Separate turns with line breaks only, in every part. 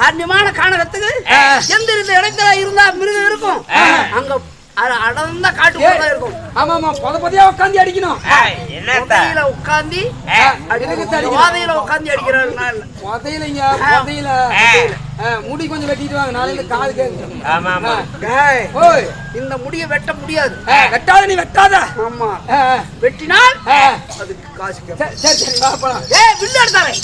ஆன்யமான காணகத்துக்கு எந்த இடத்துல இருந்தா மிருகம் இருக்கும். அங்க அடர்ந்த காட்டுக்குள்ள இருக்கும்.
ஆமா ஆமா பொத பொதையா உட்காந்து அடிக்கணும்.
புதையில
அடிக்கணும்
வாதையில உட்கார்ந்து அடிக்கிறாங்க
புதையிலைங்க புதையில முடி கொஞ்சம் வெட்டிட்டு வாங்க நாளையில காது கேட்கும்
ஆமா ஆமா
ஓய்.
இந்த முடிய வெட்ட முடியாது.
வெட்டாத நீ வெட்டாத.
ஆமா. வெட்டினால். அதுக்கு காசு.
சரி, சரி
ஏ வில்லு எடுத்தாவே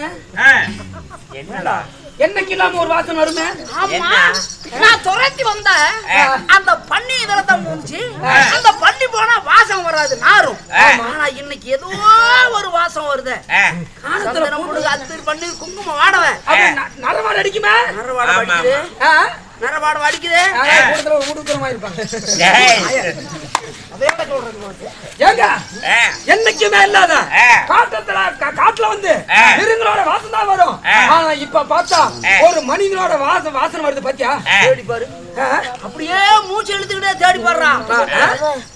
வருமே.
என்னடா?
என்னைக்கு இல்லாம ஒரு வாசனை வருமே
ஆமா. நான் துரத்தி வந்த அந்த பன்னி இதுல தான் மூஞ்சி அந்த பன்னி போனா வாசம் வராது நாரும். ஆனா இன்னைக்கு ஏதோ ஒரு வாசம் வருது.
ஆ,
சந்தனம் முழுகு அத்திரி பண்ணி குங்குமம் வாடவை
நரவாடு அடிக்குமே?
நரவாடை
ஆ?
நரவாடை
இருப்பாங்க
ஆ,
என்னைக்குமே இல்லாத. காட்டுல கா- காட்டுல வந்து
ஆ.
மிருகங்களோட வாசம் தான் வரும்
ஆ.
ஆனா இப்ப பார்த்தா. ஒரு மனிதனோட வாசம் வாசனை வருது பாத்தியா.
தேடி பாரு? அப்படியே மூச்சு இழுத்துக்கிட்டே தேடி பாடுறான்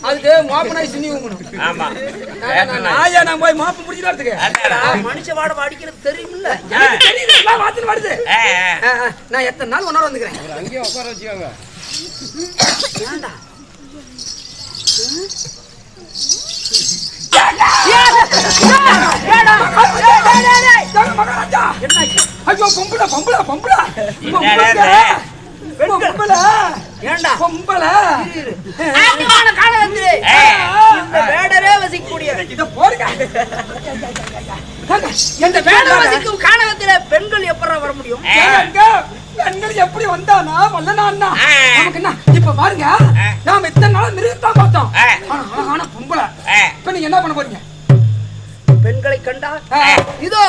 அதுக்கு மாப்பனாய் சின்னி ஊங்கணும்
ஆமா
நாயா நான் போய் மாப்பு
அதாடா.
மனுஷ வாடை வடிக்கிறது தெரியுமில்ல
தெரியுது வாசனை வருது நான் எத்தனை நாள் ஒன்னோட வந்துக்கிறேன்
ஏன்டா
மகாராஜா ஐயோ பொம்பளை பொம்பளை பொம்பளை.
என்னடா
பொம்பளை. பொம்பளை.
ஏன்டா
பொம்பளை.
ஆண்டிமான காலகத்திலே
ஆ.
இந்த வேடரே வசிக்கக்கூடிய.
இத போடுங்க. எந்த
வேட வசிக்கும் காலகத்திலே பெண்கள் எப்பறம் வர முடியும்?
பெண்கள் எப்படி வந்தானா? வல்லனா அண்ணா
ஆ.
நமக்கு என்ன? இப்ப பாருங்க. நாம இத்தனை நாள் மிருகத்தான் பார்த்தோம். ஆனா அழகான பொம்பளை. இப்ப நீங்க என்ன பண்ண போறீங்க?
பெண்களை கண்டால்
ஆ.
இதோ.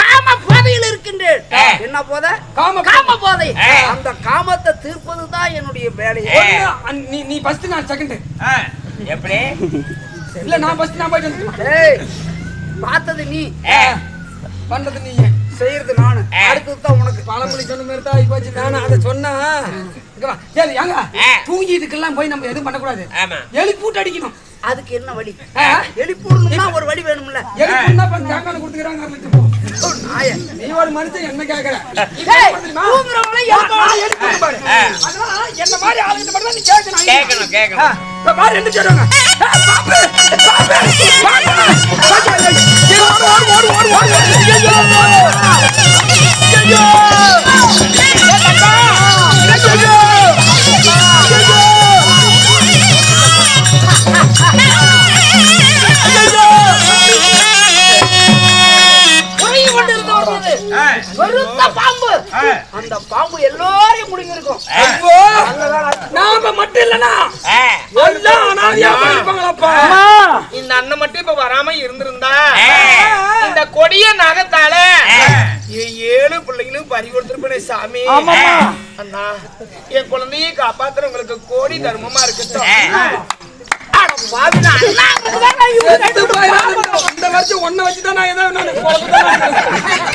காம போதையில் இருக்கின்றேன். என்ன போதை?
காம
காம போதை. அந்த காமத்தை தீர்ப்பதுதான் என்னுடைய வேலையை
ஒண்ணு, அன்- நீ நீ ஃபர்ஸ்ட் நான் செகண்ட்
எப்படி?
இல்ல நான் ஃபர்ஸ்ட் நான் போயிட்டு.
ஏய் பார்த்தது நீ.
பண்றது நீ.
செய்யறது நானு. அடுத்தது தான் உனக்கு
பழமொழி சொன்ன மாதிரி தான் இப்போச்சு நானும் அதை சொன்னா. ஏய், ஏங்க
ஆ.
தூங்கிட்டுக்கெல்லாம் போய் நம்ம எதுவும் பண்ணக்கூடாது.
ஆமா.
எலி பூட்டு அடிக்கணும்.
அதுக்கு என்ன வழி. எழுப்பிடணும்னா ஒரு வழி வேணும்ல.
பூட்டுனா இப்ப தேங்காய் கொடுத்துக்கிறாங்க நீ ஒரு மனுஷன் என்ன கேக்குற. என்ன மாதிரி ஆளுகிட்ட மட்டும் தான் நீ கேட்கணும்
கேட்கணும்
ஆ,
கேட்கணும்
இப்ப பாரு என்ன சொல்றாங்க ஏய், பாப்பு, பாப்பு, பாப்பு. ஐயோ, ஐயோ, ஐயோ, ஓடு, ஓடு, ஓடு, ஓடு, ஓடு,
கொடிய நகத்தால. ஏழு பிள்ளைங்களும் பறி கொடுத்துருப்பனே சாமி. அண்ணா என் குழந்தையை காப்பாத்துறவங்களுக்கு கோடி தர்மமா இருக்கட்டும்.
இந்த வருஷம் ஒன்ன வச்சுதான் நான் ஏதோ நான் குழப்பத்தான்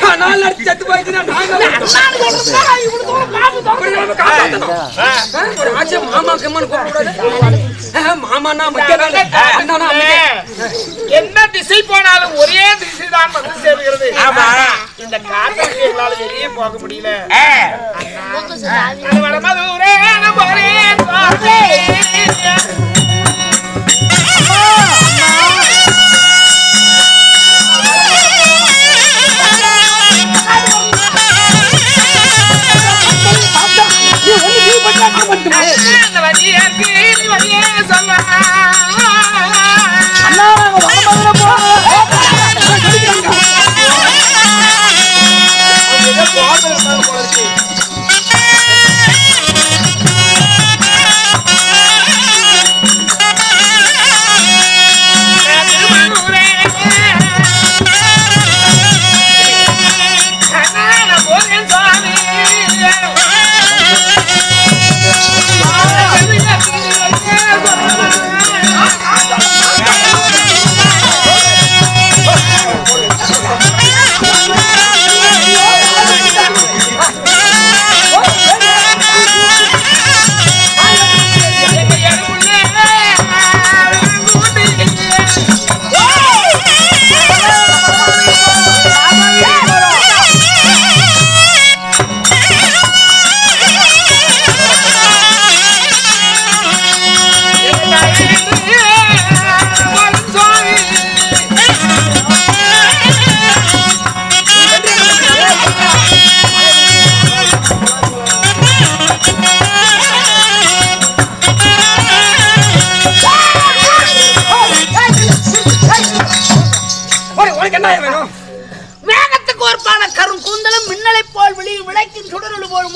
நான் நாலு நாளைக்கு செத்து போயிடுச்சுன்னா மாமா கம்மான்னு கூப்பிடக்கூடாது. ஆ, மாமான்னா மத்தியான வேலை. அண்ணானா அன்னைக்கு.
என்ன திசை போனாலும் ஒரே திசை தான் வந்து சேருகிறது
ஆமா.
இந்த காட்டுக்கு எங்களால வெளியே போக முடியல.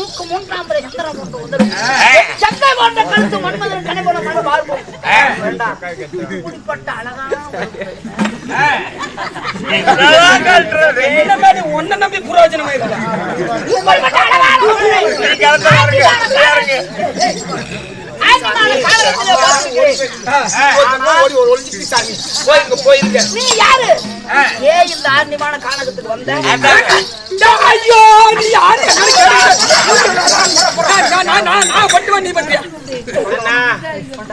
மூக்கு மூன்றாம் பிறை சந்திரன் போன்ற உதடும் சங்கை போன்ற கழுத்து மன்மதன் கனை போல மன வேண்டாம் இப்படிப்பட்ட அழகான
நம்பி புரோஜனமா
போயிருங்க
நீ யாரு? ஏ இந்த ஆரண்யமான கானகத்துக்கு வந்த
அதாங்க.
ஐயோ நீ யாரு நான் நான் நான் நான் பட்டுவன் நீ பட்டியா
அண்ணா,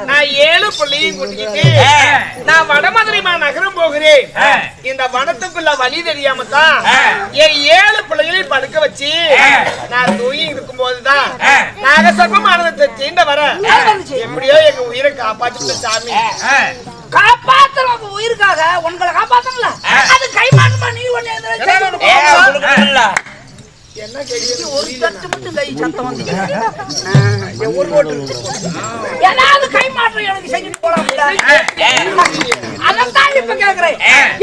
நான் ஏழு பிள்ளையும் கூட்டிக்கிட்டு
ஆ.
நான் வடமதுரைமா நகரம் போகிறேன். இந்த வனத்துக்குள்ள வழி தெரியாம தான். என் ஏழு பிள்ளைகளையும் படுக்க வச்சு. நான் தூங்கி இருக்கும் போதுதான் தீண்ட வர
யார் வந்துச்சு?
எப்படியோ எங்க உயிரை காப்பாற்றிட்ட சாமி.
ஒரு தட்டு மட்டும் கை சத்தம் வந்து ஏதாவது கை மாற்றம் எனக்கு செஞ்சுட்டு போலாம்ல அதான் இப்ப கேக்குறேன்.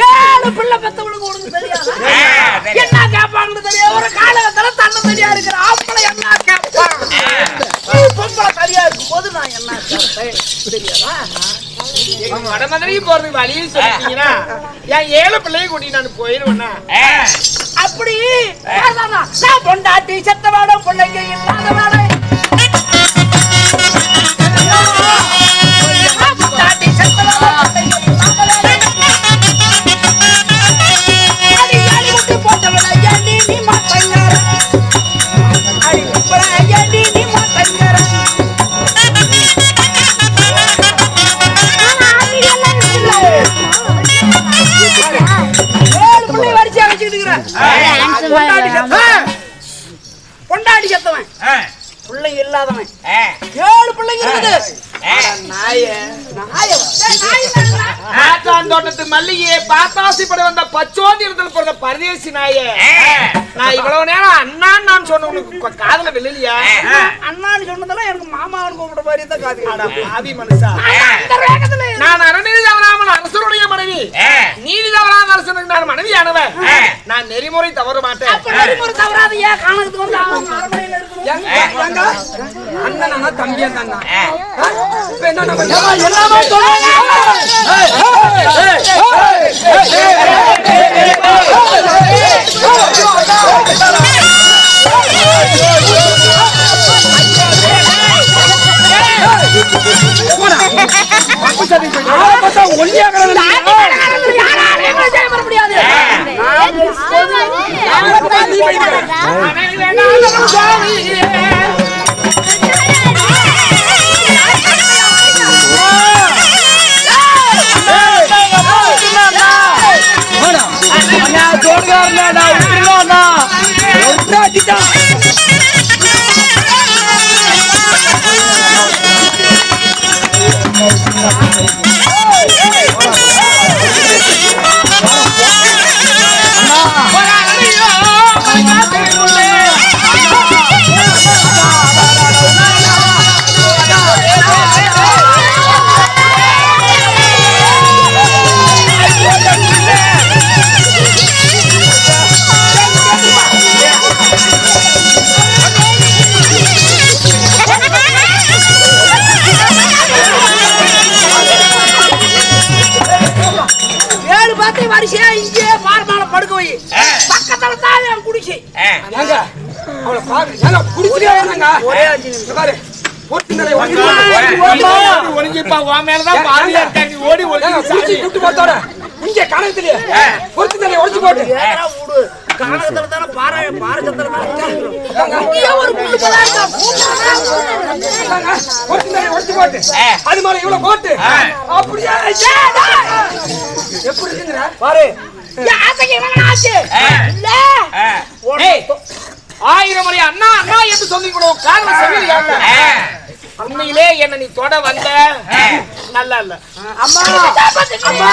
ஏழு பிள்ளை பெத்தவளுக்கு உனக்கு தெரியாதா? என்ன கேட்பாங்கன்னு தெரியாது. ஒரு காலகட்டத்துல தன்னை தெரியா இருக்கிற ஆம்பளை என்ன கேட்பான் பொம்பளை சரியா இருக்கும் போது நான் என்ன கேட்பேன் தெரியாதா?
வடமதுரைக்கு போறதுக்கு வழியை சொல்லிட்டீங்கன்னா என் ஏழு பிள்ளையும் கூட்டி நான் போயிருவேண்ணா
ஆ.
அப்படி நான் பொண்டாட்டி செத்த பிள்ளைங்க இல்லாத
மல்லிகையை பார்த்தாசிப்பட வந்த பச்சோந்தி இடத்துல பிறந்த பரதேசி நாயே. நான் இவ்வளவு நேரம் அண்ணான்னு நான் சொன்ன உனக்கு காதுல விழலையா.
அண்ணான்னு சொன்னதெல்லாம் எனக்கு மாமாவன் கூப்பிட்ட மாதிரி தான் காது
பாவி மனுஷா.
அந்த வேகத்துல
நான் அறநீதி தவறாமல் அரசருடைய மனைவி
ஆ.
நீதி தவறாத அரசனுக்கு நான் மனைவியானவன். நான் நெறிமுறை தவற மாட்டேன்
நெறிமுறை தவறாத ஏன் வந்து
அண்ணனா
எல்லாமே
ஒளிஞ்சுப்பா உன் மேலதான் பாதியா இருக்காங்க ஓடி
ஏங்க கூட்டு போத்தோட இங்க கணக்குலயே பொறுத்து நிலை உடைச்சு போட்டு
ஏதா தானே பாறை பாரகத்துல தானே இங்கே
போட்டு அது மேல இவ்வளவு போட்டு அப்படியே எப்படி இருக்குங்கிற
பாரு
ஆயிரம் முறை அண்ணா அண்ணா என்று சொல்லி கொடு. காரணம்
சொல்லி
உண்மையிலே என்ன நீ தொட வந்த. நல்லா இல்ல.
அம்மா. அம்மா.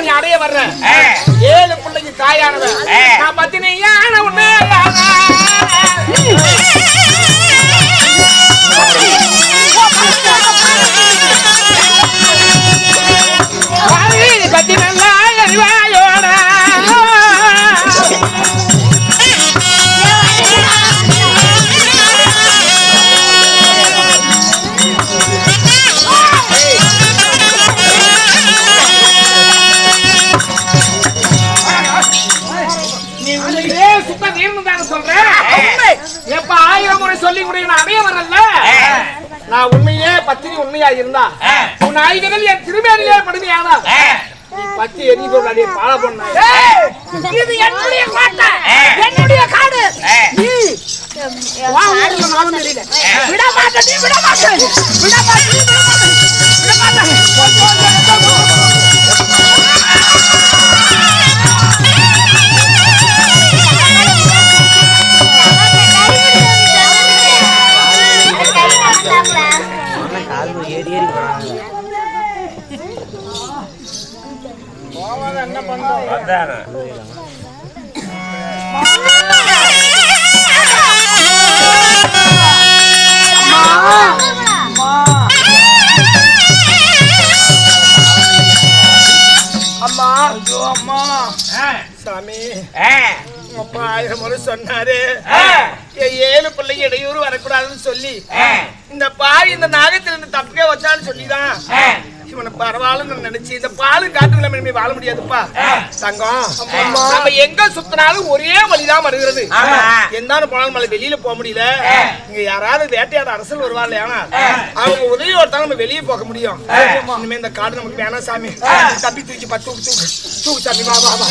நீ அடைய வர்ற ஏழு பிள்ளைக்கு தாயானவன். நான் பத்தினி யான இருந்தா உன் ஆயுதங்கள் என் திருமேனிலே படுமையானா நீ பத்தி எரிதோட அடியே பால பண்ண
இது என்னுடைய கோட்டை. என்னுடைய காடு. நீ. வா ஊர்ல நானும் தெரியல. விட மாட்டேன் நீ விட மாட்டேன். விட மாட்டேன் நீ விட மாட்டேன்.
அதானே.
அம்மா. ஐயோ அம்மா. சாமி. அப்பா ஆயிரம் முறை சொன்னாரு. ஏழு பிள்ளைங்க இடையூறு வரக்கூடாதுன்னு சொல்லி. இந்த பாவி இந்த நாகத்திலிருந்து தப்பிக்க வச்சான்னு சொல்லிதான். இவனை பரவாயில்லன்னு நினைச்சு இந்த பாலு காட்டுல இனிமே வாழ முடியாதுப்பா. தங்கம் நம்ம எங்க சுத்தினாலும் ஒரே வழிதான் வருகிறது. எந்தாலும் போனாலும் மலை வெளியில போக முடியல. இங்க யாராவது வேட்டையாட அரசல் வருவா இல்லையானா அவங்க உதவியோட தான் நம்ம வெளியே போக முடியும். இனிமே இந்த காடு நமக்கு வேணாம் சாமி. தப்பி தூக்கி பத்து தூக்கு தூக்கு சாமி வா வா வா.